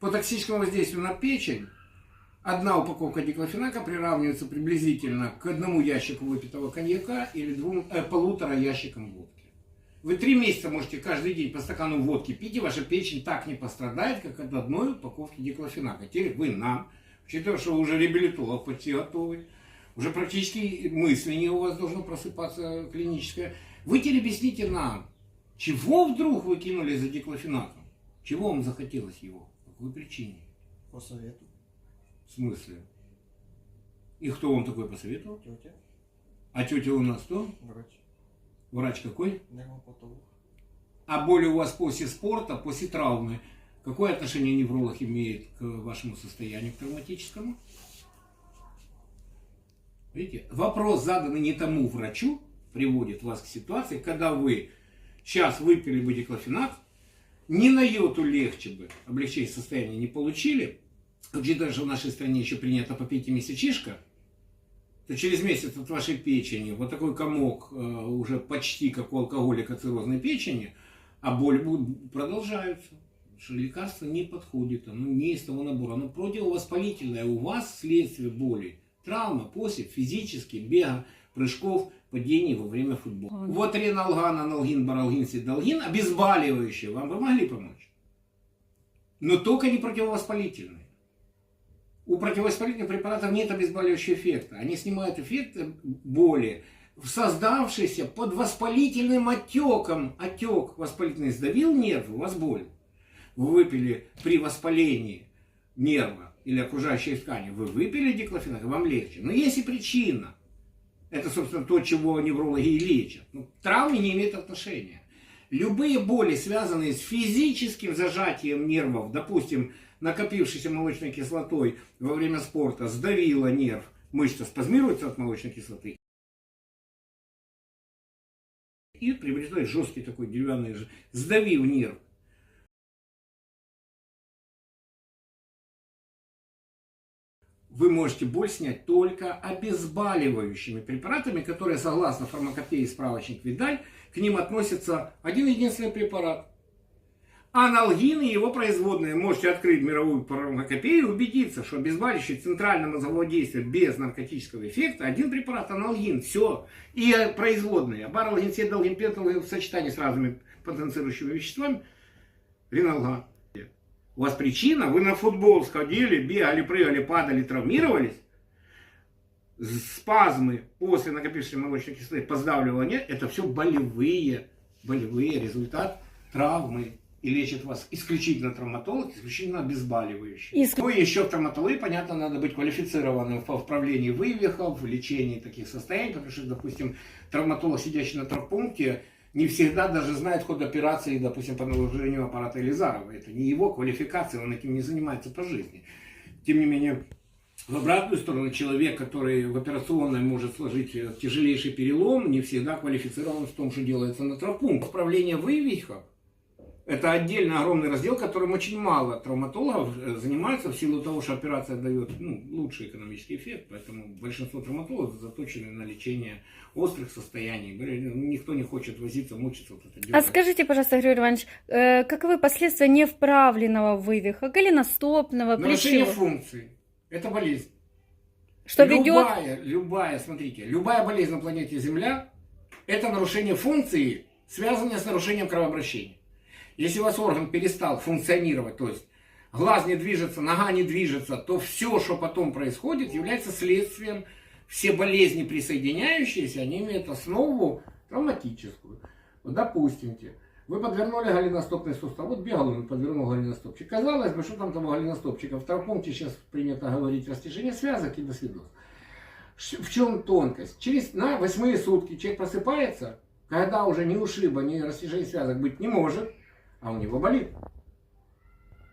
по токсическому воздействию на печень одна упаковка диклофенака приравнивается приблизительно к одному ящику выпитого коньяка или двум, э, полутора ящикам водки. Вы три месяца можете каждый день по стакану водки пить, и ваша печень так не пострадает, как от одной упаковки диклофенака. Теперь вы нам, учитывая, что уже реабилитолог почти готовы, уже практически мысление у вас должно просыпаться клиническое, вы теперь объясните нам, чего вдруг вы кинули за диклофенаком? Чего вам захотелось его? Какой причине? По совету. В смысле? И кто вам такой посоветовал? Тетя, А тетя у нас кто? врач, Врач какой? дерматолог. А боли у вас после спорта, после травмы, какое отношение невролог имеет к вашему состоянию, к травматическому? Видите, вопрос, заданный не тому врачу, приводит вас к ситуации, когда вы сейчас выпили бы диклофенак, ни на йоту легче бы облегчение состояния не получили, учитывая, что в нашей стране еще принято попить месячишка, то через месяц от вашей печени вот такой комок э, уже почти как у алкоголика циррозной печени, а боль будет продолжаются. Что лекарство не подходит, оно не из того набора, оно противовоспалительное. У вас следствие боли, травма после физически бега, прыжков, падений во время футбола. Ой. Вот реналган, аналгин, баралгин, сидалгин, обезболивающие, вам бы могли помочь. Но только не противовоспалительные. У противовоспалительных препаратов нет обезболивающего эффекта. Они снимают эффект боли, создавшийся под воспалительным отеком. Отек воспалительный сдавил нерв, у вас боль. Вы выпили при воспалении нерва или окружающей ткани, вы выпили диклофенак, вам легче. Но есть и причина. Это, собственно, то, чего неврологи и лечат. Ну, к травме не имеет отношения. Любые боли, связанные с физическим зажатием нервов, допустим, накопившейся молочной кислотой во время спорта, сдавила нерв, мышца спазмируется от молочной кислоты, и приобретает жесткий такой деревянный, сдавив нерв. Вы можете боль снять только обезболивающими препаратами, которые, согласно фармакопее справочник Видаль, к ним относится один единственный препарат. Аналгин и его производные. Можете открыть мировую фармакопею и убедиться, что обезболивающий центрального мозгового действия без наркотического эффекта один препарат аналгин. Все. И производные. Баралгин, седалгин, пенталгин в сочетании с разными потенцирующими веществами. Реналган. У вас причина, вы на футбол сходили, бегали, прыгали, падали, травмировались. Спазмы после накопившейся молочной кислоты, поздавливания, это все болевые, болевые результат травмы. И лечит вас исключительно травматолог, исключительно обезболивающий. Иск- Ну и еще в травматологии, понятно, надо быть квалифицированным по вправлении вывихов, в лечении таких состояний, потому что, допустим, травматолог, сидящий на травмпункте, не всегда даже знает ход операции, допустим, по наложению аппарата Элизарова. Это не его квалификация, он этим не занимается по жизни. Тем не менее, в обратную сторону, человек, который в операционной может сложить э, тяжелейший перелом, не всегда квалифицирован в том, что делается на травмпункте. Управление вывихов – это отдельно огромный раздел, которым очень мало травматологов э, занимаются в силу того, что операция дает ну, лучший экономический эффект. Поэтому большинство травматологов заточены на лечение острых состояний. Ну, Никто не хочет возиться, мучиться. Вот это А скажите, пожалуйста, Григорий Иванович, э, каковы последствия невправленного вывиха, голеностопного, Нарушение плечевого? функций – это болезнь. Что ведет... Любая, любая, смотрите, любая болезнь на планете Земля – это нарушение функции, связанное с нарушением кровообращения. Если у вас орган перестал функционировать, то есть глаз не движется, нога не движется, то все, что потом происходит, является следствием. Все болезни присоединяющиеся, они имеют основу травматическую. Вот, допустим, вы подвернули голеностопный сустав. Вот бегал он, подвернул голеностопчик. Казалось бы, что там того голеностопчика? В травмпункте сейчас принято говорить растяжение связок и до В чем тонкость? Через на восьмые сутки человек просыпается, когда уже ни ушиба, ни растяжения связок быть не может, а у него болит.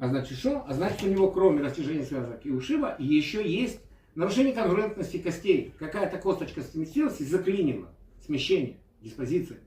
А значит что? А значит у него кроме растяжения связок и ушиба еще есть нарушение конгруентности костей. Какая-то косточка сместилась и заклинила. Смещение, диспозиция.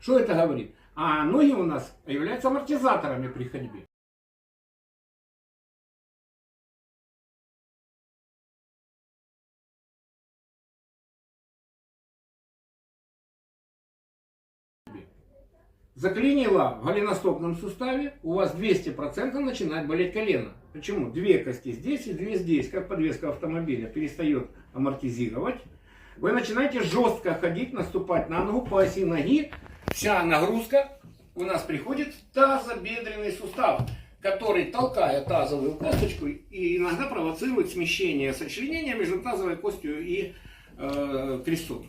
Что это говорит? А ноги у нас являются амортизаторами при ходьбе. Заклинило в голеностопном суставе, у вас 200% начинает болеть колено. Почему? Две кости здесь и две здесь, как подвеска автомобиля, перестает амортизировать. Вы начинаете жестко ходить, наступать на ногу по оси ноги. Вся нагрузка у нас приходит в тазобедренный сустав, который, толкая тазовую косточку, и иногда провоцирует смещение сочленения между тазовой костью и э, крестцом.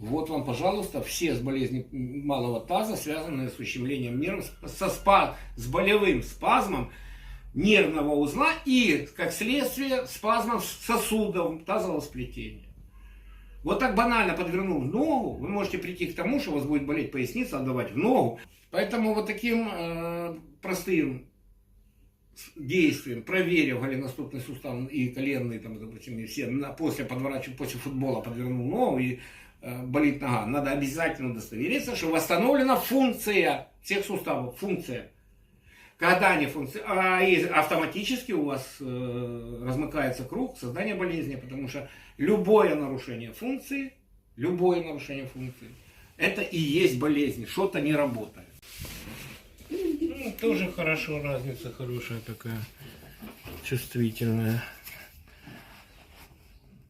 Вот вам, пожалуйста, все с болезнью малого таза, связанные с ущемлением нервов, со спа, с болевым спазмом нервного узла и, как следствие, спазмом сосудов тазового сплетения. Вот так банально подвернув ногу, вы можете прийти к тому, что у вас будет болеть поясница, отдавать в ногу. Поэтому вот таким э, простым действием, проверив голеностопный сустав и коленный, там, допустим, и все, на- после подворачивания, после футбола подвернул ногу и болит нога, надо обязательно удостовериться, что восстановлена функция всех суставов, функция. Когда они функции, а автоматически у вас э, размыкается круг создания болезни, потому что любое нарушение функции, любое нарушение функции, это и есть болезнь, что-то не работает. Ну, тоже хорошо, разница хорошая такая, чувствительная.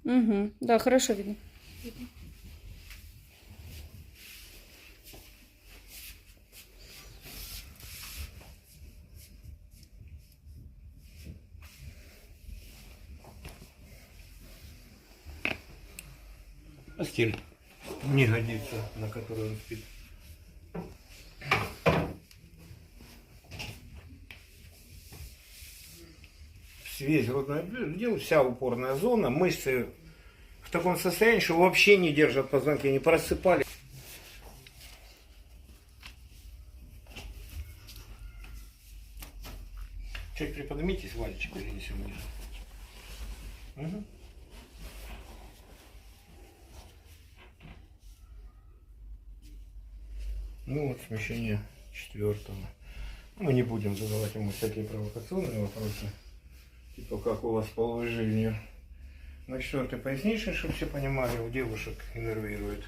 Угу. Да, хорошо видно. Постель не годится, на которой он спит. Весь грудной отдел, вся упорная зона, мышцы в таком состоянии, что вообще не держат позвонки, не просыпали. Чуть приподнимитесь, Валечек, перенесем ниже. Мгм. Ну вот смещение четвертого. Мы не будем задавать ему всякие провокационные вопросы. Типа как у вас с половой жизнью. На четвертой поясничной, чтобы все понимали, у девушек иннервирует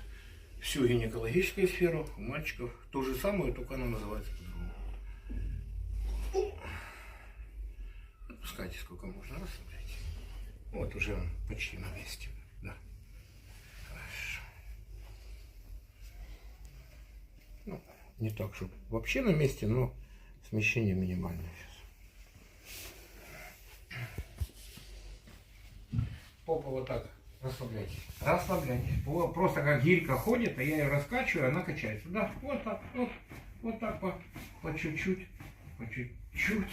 всю гинекологическую сферу, у мальчиков то же самое, только оно называется по-другому. Отпускайте сколько можно, расслабляйте. Вот уже он почти на месте. Да. Хорошо. Ну, не так, чтобы вообще на месте, но смещение минимальное сейчас. Попа вот так расслабляйтесь. Расслабляйтесь. Просто как гирька ходит, а я ее раскачиваю, она качается. Да, вот так, вот, вот так по, по чуть-чуть, по чуть-чуть.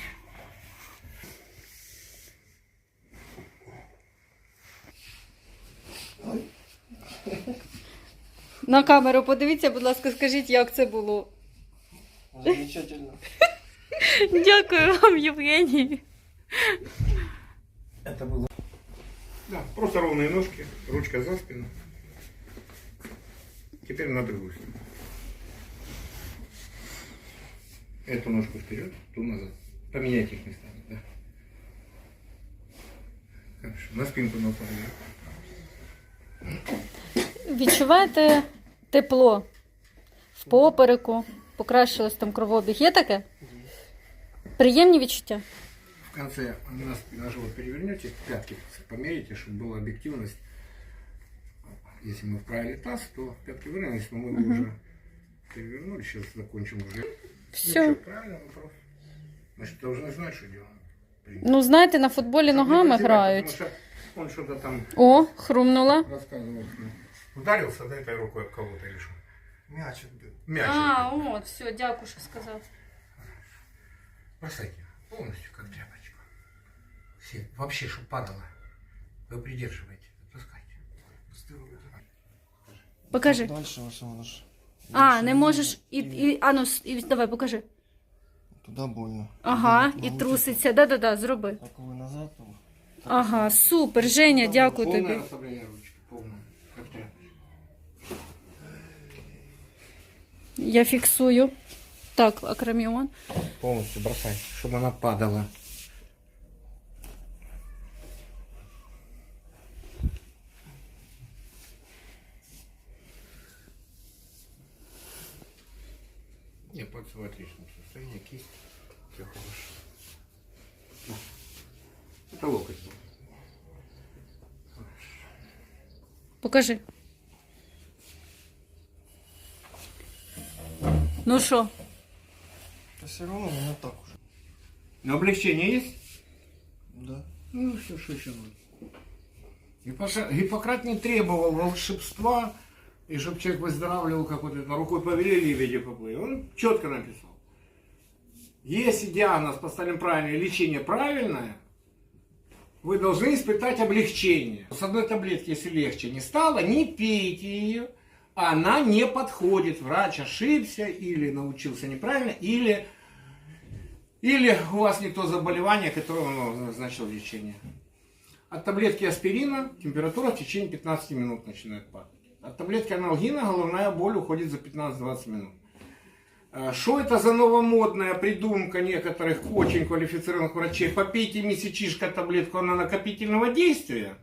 На камеру подивіться, будь ласка, скажіть, як це було. Замечательно. Дякую вам, Євгеній. Это было. Да, просто ровные ножки, ручка за спину. Теперь на другую сторону. Эту ножку вперед, ту назад. Поменяйте их местами, да. Хорошо. На спинку направлю. Відчуваєте тепло в попереку, покращилось там кровообіг. Є таке? Приємні відчуття? В конце на, сп- на живот перевернете, пятки померите, чтобы была объективность. Если мы вправили таз, то пятки выровнялись, но мы его уже перевернули. Сейчас закончим уже. Все. Ну, что, правильно вопрос. Значит, должны знать, что делаем. В принципе. Ну, знаєте, на футболі Чтобы не ногами прозевать, грають. потому что Он что-то там О, хрумнула. рассказывал. Ударился, да, этой рукой об кого-то или что? Мячик бил. Мяч. от, все, дякую, що сказав. Бросайте полностью, как тряпочку. Все, вообще, чтобы падало. Вы придерживаете, отпускайте. Покажи. Дальше ось воно ж. А, не можеш. І, і, а ну, с- і, давай, покажи. Туди больно. Ага, і труситься. Да-да-да, зроби. Так коли назад, то Ага, супер, Женя, дякую тобі. расслабление ручки, Я фиксую. Так, акромион. Полностью бросай, чтобы она падала. Я пальцы в отличном состоянии, кисть, все хорошо. Это локоть. Покажи. Ну що? Да все равно у меня так уже. Но облегчение есть? Да. Ну, все, что еще нужно. Гиппоша- Гиппократ не требовал волшебства, и чтобы человек выздоравливал, как вот это, рукой повели, виде поплыли. Он четко написал. Если диагноз поставлен правильно и лечение правильное, вы должны испытать облегчение. С одной таблетки, если легче не стало, не пейте ее. Она не подходит. Врач ошибся или научился неправильно, или, или у вас не то заболевание, которое он назначил лечение. От таблетки аспирина температура в течение 15 минут начинает падать. От таблетки аналгина головная боль уходит за 15-20 минут. Э, Что это за новомодная придумка некоторых очень квалифицированных врачей? Попейте месячишко таблетку, она накопительного действия.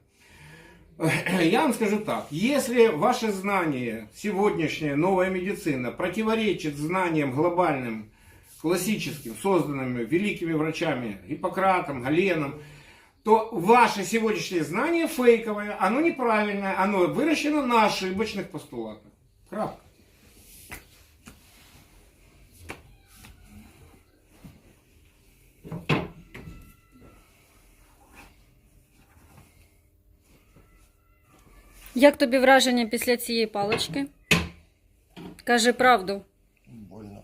Я вам скажу так, если ваше знание, сегодняшняя новая медицина противоречит знаниям глобальным, классическим, созданным великими врачами Гиппократом, Галеном, то ваше сегодняшнее знание фейковое, оно неправильное, оно выращено на ошибочных постулатах. Крапка. Як тобі враження після цієї палички? Кажи правду. Больно.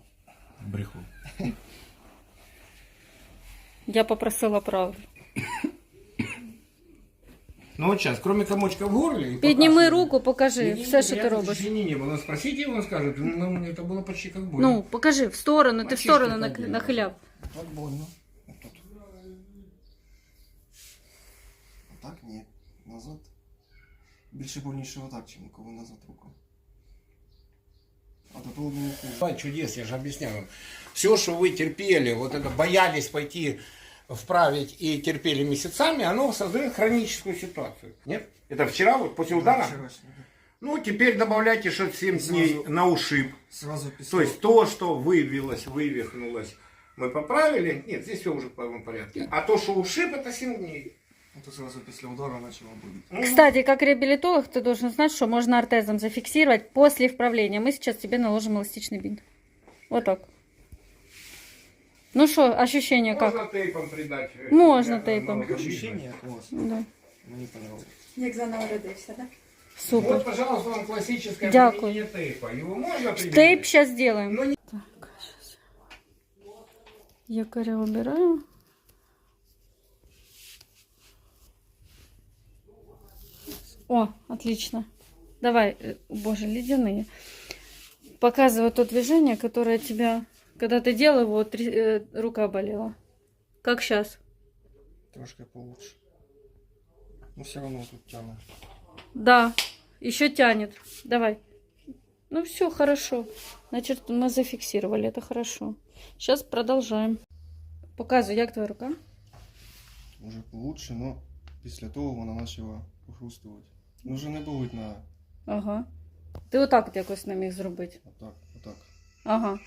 Бреху. Я попросила правду. Ну вот сейчас, кроме комочка в горле... и Підніми покашля- руку, покажи Не-не-не, все, що ти приятных робиш. ощущений не было. Спросите его, он скажет, ну, это было почти как больно. Ну, покажи в сторону, ти в Мальчишка сторону нах- ходив. нахиляв. Так больно. Вот тут. А так ні. Назад. Більше больніше отак, чим коли назад руку. А то було б не хуже. Бывает чудес, я же объясняю вам. Все, что вы терпели, вот это боялись пойти вправить и терпели месяцами, оно создает хроническую ситуацию. Нет? Это вчера, вот после удара? Вчорашнє, да. Ну, теперь добавляйте 6-7 дней Сразу. на ушиб. Сразу після. То есть то, что выбилось, вывихнулось, мы поправили. Нет, здесь все уже в полном порядке. А то, что ушиб, это 7 дней. Ну, то сразу після удару почало боліти. Кстати, как реабилитолог, ты должен знать, что можно ортезом зафиксировать после вправления. Мы сейчас тебе наложим эластичный бинт. Вот так. Ну что, ощущения как? Можно тейпом придать. э, Можно приятного тейпом. нового Ощущення клас. Да. Мені понравилось. Як занаводився, так? Супер. Вот, пожалуйста, вам классическое Дякую. применение тейпа. Его можно применять? Тейп сейчас сделаем. Ну, не- Так, сейчас. Якоря убираю. О, отлично. Давай, э, боже, ледяные. Показываю то движение, которое тебя, когда ты делал его, три- э, рука болела. Как сейчас? Трошки получше. Ну все равно тут тягне. Да, еще тянет. Давай. Ну все, хорошо. Значит, мы зафиксировали, это хорошо. Сейчас продолжаем. Показывай, як твоя рука? Уже получше, но після того вона почала похрустувати. Ну вже не болить на Ага. Ти отак от якось не міг зробити. отак, отак. Ага.